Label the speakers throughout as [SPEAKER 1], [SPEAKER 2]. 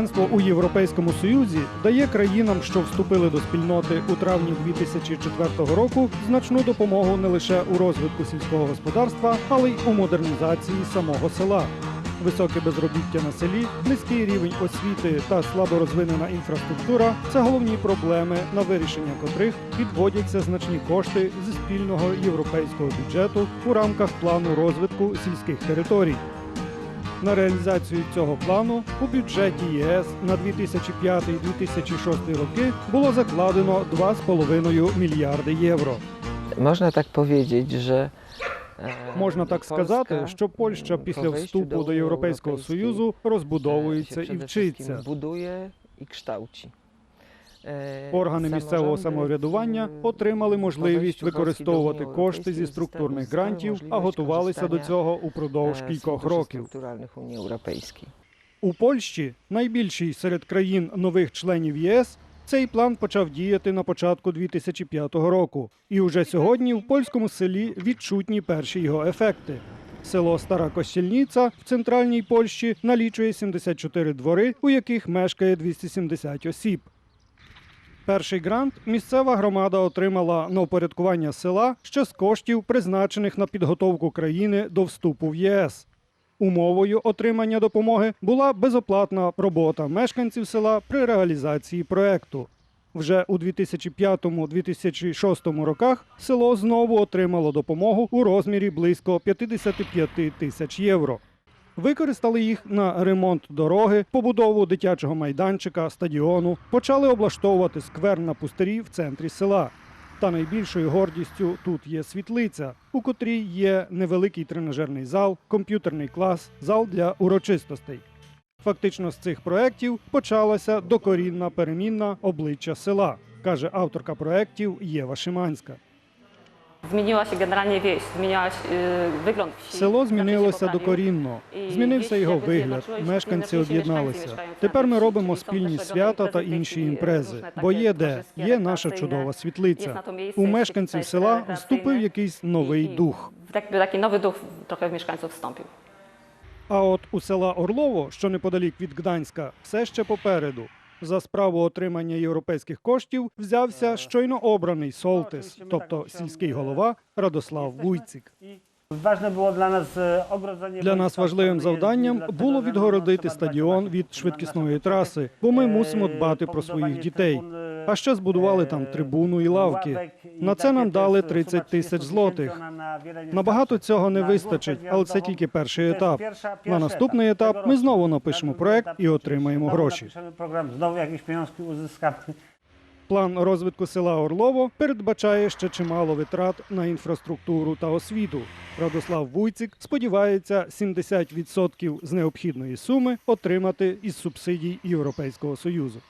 [SPEAKER 1] Членство у Європейському Союзі дає країнам, що вступили до спільноти у травні 2004 року, значну допомогу не лише у розвитку сільського господарства, але й у модернізації самого села. Високе безробіття на селі, низький рівень освіти та слабо розвинена інфраструктура це головні проблеми, на вирішення котрих відводяться значні кошти зі спільного європейського бюджету у рамках плану розвитку сільських територій. На реалізацію цього плану у бюджеті ЄС на 2005-2006 роки було закладено 2,5 мільярди євро.
[SPEAKER 2] Можна так powiedzieć, że e,
[SPEAKER 1] Можна так сказати, що Польща після вступу до Європейського Союзу
[SPEAKER 2] e,
[SPEAKER 1] розбудовується і вчиться.
[SPEAKER 2] Будує і. E,
[SPEAKER 1] Органи місцевого самоврядування отримали можливість використовувати кошти зі структурних грантів, а готувалися до цього упродовж
[SPEAKER 2] e,
[SPEAKER 1] кількох років. У Польщі, найбільшій серед країн нових членів єС, цей план почав діяти на початку 2005 року. І уже сьогодні в польському селі відчутні перші його ефекти. Село Стара Костільніця в центральній Польщі налічує 74 двори, у яких мешкає 270 осіб. Перший грант місцева громада отримала на упорядкування села ще з коштів, призначених на підготовку країни до вступу в ЄС. Умовою отримання допомоги була безоплатна робота мешканців села при реалізації проекту. Вже у 2005-2006 роках село знову отримало допомогу у розмірі близько 55 тисяч євро. Використали їх на ремонт дороги, побудову дитячого майданчика, стадіону, почали облаштовувати сквер на пустирі в центрі села. Та найбільшою гордістю тут є світлиця, у котрій є невеликий тренажерний зал, комп'ютерний клас, зал для урочистостей. Фактично з цих проєктів почалася докорінна перемінна обличчя села, каже авторка проєктів Єва Шиманська.
[SPEAKER 3] Wieś, zmieniła się, y, wygląd wsi.
[SPEAKER 1] Село змінилося докорінно. Змінився його вигляд. Мешканці об'єдналися. Тепер ми робимо спільні свята та інші імпрези, бо є де, є наша чудова світлиця. У мешканців села вступив якийсь новий дух.
[SPEAKER 3] Taki nowy duch trochę w mieszkańców wstąpił.
[SPEAKER 1] А от у села Орлово, що неподалік від Гданська, все ще попереду. За справу отримання європейських коштів взявся щойно обраний Солтис, тобто сільський голова Радослав
[SPEAKER 4] e,
[SPEAKER 1] Для нас важливим завданням було відгородити стадіон від швидкісної траси, бо ми
[SPEAKER 4] Е,
[SPEAKER 1] мусимо дбати про своїх дітей. А ще збудували там трибуну і лавки. На це нам дали 30 тисяч злотих. Набагато цього не вистачить, але це тільки перший етап. На наступний етап ми знову напишемо проект і отримаємо гроші. План розвитку села Орлово передбачає ще чимало витрат на інфраструктуру та освіту. Радослав Вуйцик сподівається 70% з необхідної суми отримати із субсидій Європейського Союзу.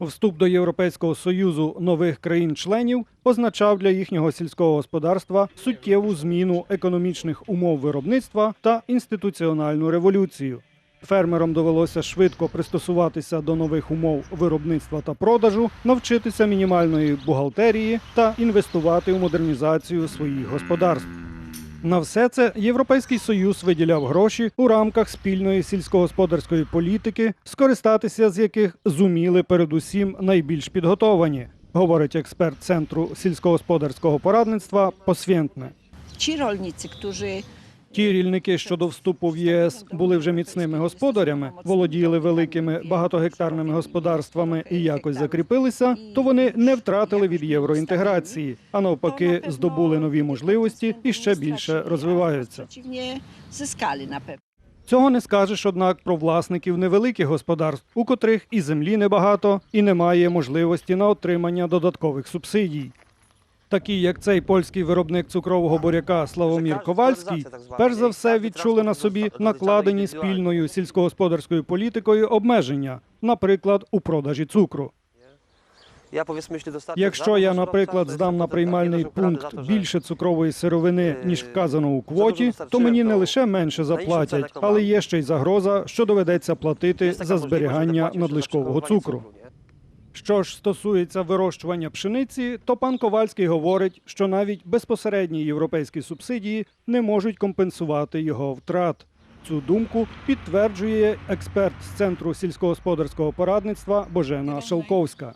[SPEAKER 1] Вступ до Європейського Союзу нових країн-членів означав для їхнього сільського господарства суттєву зміну економічних умов виробництва та інституціональну революцію. Фермерам довелося швидко пристосуватися до нових умов виробництва та продажу, навчитися мінімальної бухгалтерії та інвестувати у модернізацію своїх господарств. На все це Європейський Союз виділяв гроші у рамках спільної сільськогосподарської політики, скористатися з яких зуміли передусім найбільш підготовані, говорить експерт центру сільськогосподарського порадництва Посвєнтне.
[SPEAKER 5] Ci рольниці, którzy
[SPEAKER 1] Ті рільники, що до вступу в ЄС були вже міцними господарями, володіли великими багатогектарними господарствами і якось закріпилися, то вони не втратили від євроінтеграції, а навпаки, здобули нові можливості і ще більше розвиваються. Цього не скажеш, однак, про власників невеликих господарств, у котрих і землі небагато, і немає можливості на отримання додаткових субсидій. Такі, як цей польський виробник цукрового буряка Славомір Ковальський, перш за все відчули на собі накладені спільною сільськогосподарською політикою обмеження, наприклад, у продажі цукру. Якщо я, наприклад, здам на приймальний пункт більше цукрової сировини, ніж вказано у квоті, то мені не лише менше заплатять, але є ще й загроза, що доведеться платити за зберігання надлишкового цукру. Що ж стосується вирощування пшениці, то пан Ковальський говорить, що навіть безпосередні європейські субсидії не можуть компенсувати його втрат. Цю думку підтверджує експерт з центру сільськогосподарського порадництва Божена Шелковська.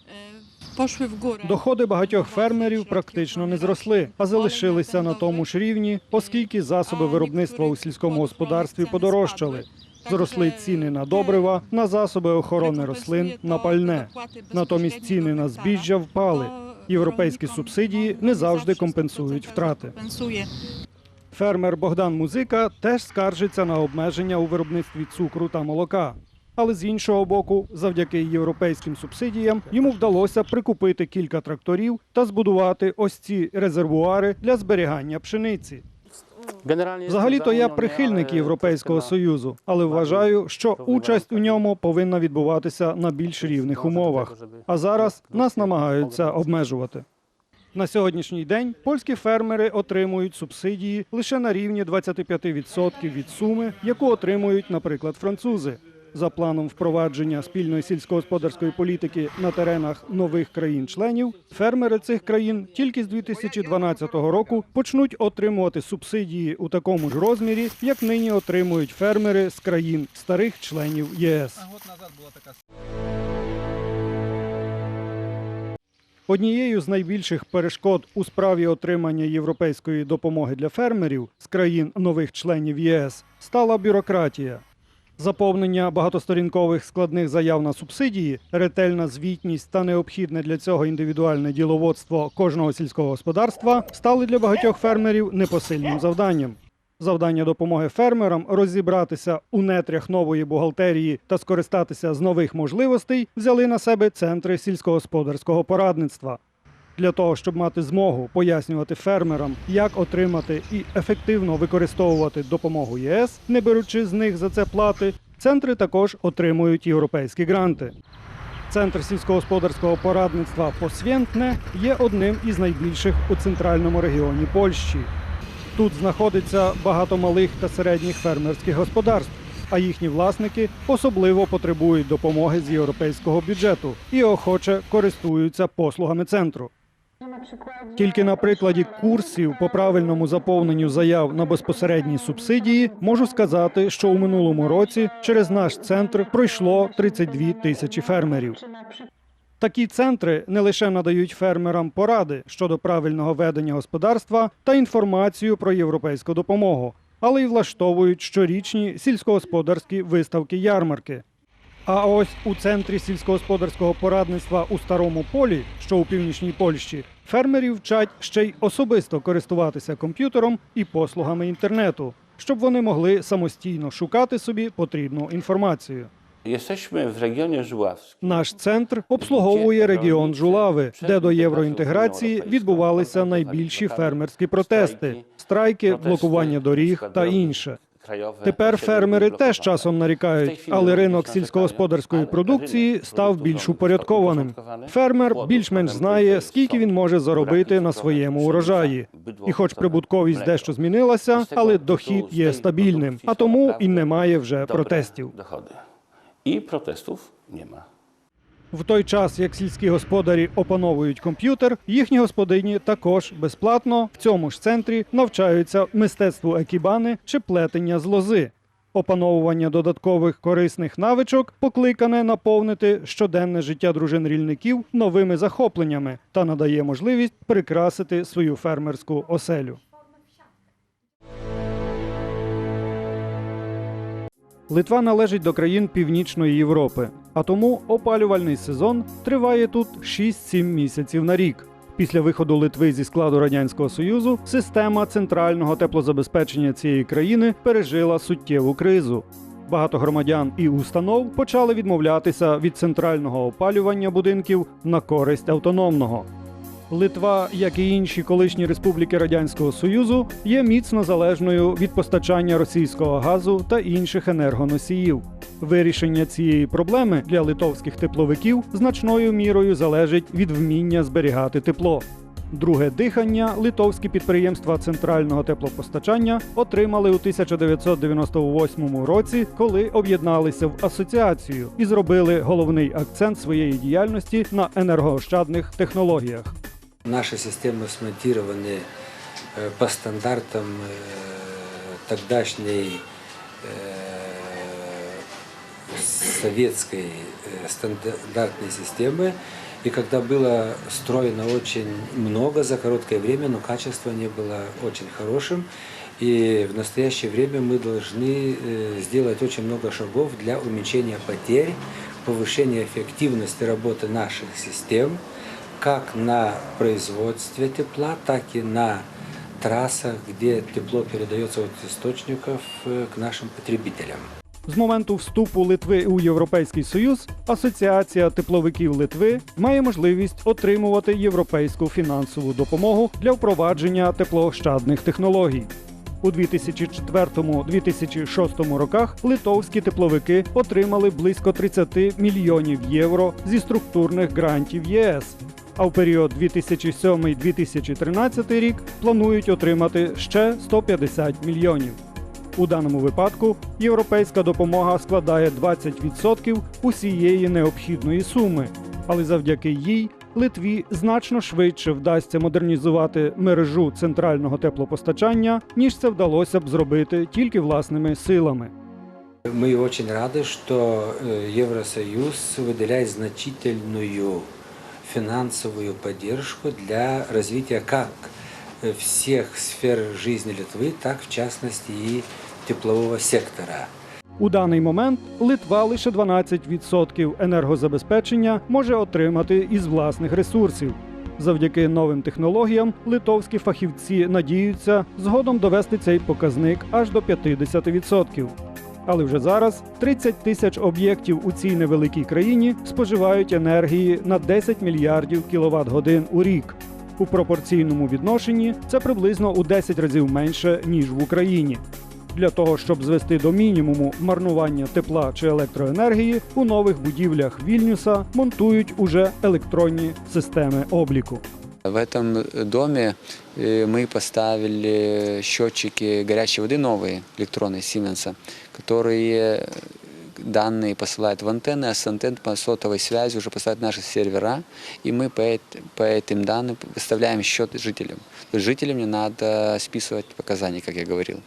[SPEAKER 6] górę.
[SPEAKER 1] Доходи багатьох фермерів практично не зросли, а залишилися на тому ж рівні, оскільки засоби виробництва у сільському господарстві подорожчали. Зросли ціни на добрива, на засоби охорони рослин, на пальне. Натомість ціни на збіжжя впали. Європейські субсидії не завжди компенсують втрати. Фермер Богдан Музика теж скаржиться на обмеження у виробництві цукру та молока. Але з іншого боку, завдяки європейським субсидіям йому вдалося прикупити кілька тракторів та збудувати ось ці резервуари для зберігання пшениці. Взагалі-то я прихильник Європейського союзу, але вважаю, що участь у ньому повинна відбуватися на більш рівних умовах. А зараз нас намагаються обмежувати. На сьогоднішній день польські фермери отримують субсидії лише на рівні 25% від суми, яку отримують, наприклад, французи. За планом впровадження спільної сільськогосподарської політики на теренах нових країн-членів, фермери цих країн тільки з 2012 року почнуть отримувати субсидії у такому ж розмірі, як нині отримують фермери з країн старих членів ЄС. Однією з найбільших перешкод у справі отримання європейської допомоги для фермерів з країн нових членів ЄС стала бюрократія. Заповнення багатосторінкових складних заяв на субсидії, ретельна звітність та необхідне для цього індивідуальне діловодство кожного сільського господарства стали для багатьох фермерів непосильним завданням. Завдання допомоги фермерам розібратися у нетрях нової бухгалтерії та скористатися з нових можливостей взяли на себе центри сільськогосподарського порадництва. Для того, щоб мати змогу пояснювати фермерам, як отримати і ефективно використовувати допомогу ЄС, не беручи з них за це плати, центри також отримують європейські гранти. Центр сільськогосподарського порадництва Посвєнтне є одним із найбільших у центральному регіоні Польщі. Тут знаходиться багато малих та середніх фермерських господарств, а їхні власники особливо потребують допомоги з європейського бюджету і охоче користуються послугами центру. Тільки на прикладі курсів по правильному заповненню заяв на безпосередні субсидії можу сказати, що у минулому році через наш центр пройшло 32 тисячі фермерів. Такі центри не лише надають фермерам поради щодо правильного ведення господарства та інформацію про європейську допомогу, але й влаштовують щорічні сільськогосподарські виставки ярмарки. А ось у центрі сільськогосподарського порадництва у старому полі, що у північній Польщі, фермерів вчать ще й особисто користуватися комп'ютером і послугами інтернету, щоб вони могли самостійно шукати собі потрібну інформацію.
[SPEAKER 7] W regionie żuławskim.
[SPEAKER 1] Наш центр обслуговує регіон Жулави, де до євроінтеграції відбувалися найбільші фермерські протести, страйки, блокування доріг та інше. Тепер фермери теж часом нарікають, але ринок сільськогосподарської продукції став більш упорядкованим. Фермер більш-менш знає, скільки він може заробити на своєму урожаї. І хоч прибутковість дещо змінилася, але дохід є стабільним, а тому і немає вже протестів.
[SPEAKER 7] І протестів немає.
[SPEAKER 1] В той час, як сільські господарі опановують комп'ютер, їхні господині також безплатно в цьому ж центрі навчаються мистецтву екібани чи плетення з лози. Опановування додаткових корисних навичок покликане наповнити щоденне життя дружин рільників новими захопленнями та надає можливість прикрасити свою фермерську оселю. Литва належить до країн Північної Європи, а тому опалювальний сезон триває тут 6-7 місяців на рік. Після виходу Литви зі складу радянського союзу система центрального теплозабезпечення цієї країни пережила суттєву кризу. Багато громадян і установ почали відмовлятися від центрального опалювання будинків на користь автономного. Литва, як і інші колишні республіки Радянського Союзу, є міцно залежною від постачання російського газу та інших енергоносіїв. Вирішення цієї проблеми для литовських тепловиків значною мірою залежить від вміння зберігати тепло. Друге дихання литовські підприємства центрального теплопостачання отримали у 1998 році, коли об'єдналися в асоціацію і зробили головний акцент своєї діяльності на енергоощадних технологіях.
[SPEAKER 8] Наши системы смонтированы э, по стандартам э, тогдашней э, советской э, стандартной системы. И когда было строено очень много за короткое время, но качество не было очень хорошим. И в настоящее время мы должны э, сделать очень много шагов для уменьшения потерь, повышения эффективности работы наших систем, как на производстве тепла, так и на трассах, где тепло передается от источников э, к нашим потребителям.
[SPEAKER 1] З моменту вступу Литви у Європейський Союз Асоціація тепловиків Литви має можливість отримувати європейську фінансову допомогу для впровадження теплоощадних технологій. У 2004-2006 роках литовські тепловики отримали близько 30 мільйонів євро зі структурних грантів ЄС. А в період 2007-2013 рік планують отримати ще 150 мільйонів. У даному випадку європейська допомога складає 20% усієї необхідної суми, але завдяки їй Литві значно швидше вдасться модернізувати мережу центрального теплопостачання, ніж це вдалося б зробити тільки власними силами.
[SPEAKER 8] Мы очень рады, что э, Евросоюз выделяет значительную финансовую поддержку для развития как э, всех сфер жизни Литвы, так в частности и теплового сектора.
[SPEAKER 1] У даний момент Литва лише 12% енергозабезпечення може отримати із власних ресурсів. Завдяки новим технологіям литовські фахівці надіються згодом довести цей показник аж до 50%. Але вже зараз 30 тисяч об'єктів у цій невеликій країні споживають енергії на 10 мільярдів кіловат годин у рік У пропорційному відношенні це приблизно у 10 разів менше ніж в Україні. Для того щоб звести до мінімуму марнування тепла чи електроенергії, у нових будівлях Вільнюса монтують уже електронні системи обліку.
[SPEAKER 9] В этом доме э, мы поставили счетчики горячей воды новые, электронные Сименса, которые данные посылают в антенны, а с антенн по сотовой связи уже посылают наши сервера, и мы по, по этим данным выставляем счет жителям. То есть жителям не надо списывать показания, как я говорил.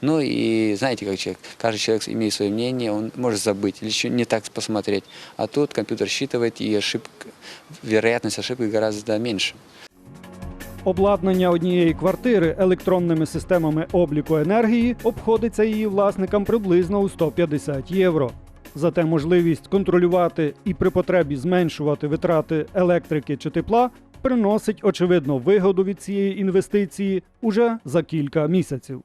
[SPEAKER 9] Ну и знаете, как человек, каждый человек имеет свое мнение, он может забыть или еще не так посмотреть. А тут компьютер считывает, и ошибка, вероятность ошибки гораздо меньше.
[SPEAKER 1] Обладнання однієї квартири електронними системами обліку енергії обходиться її власникам приблизно у 150 євро. Зате можливість контролювати і при потребі зменшувати витрати електрики чи тепла приносить очевидно вигоду від цієї інвестиції уже за кілька місяців.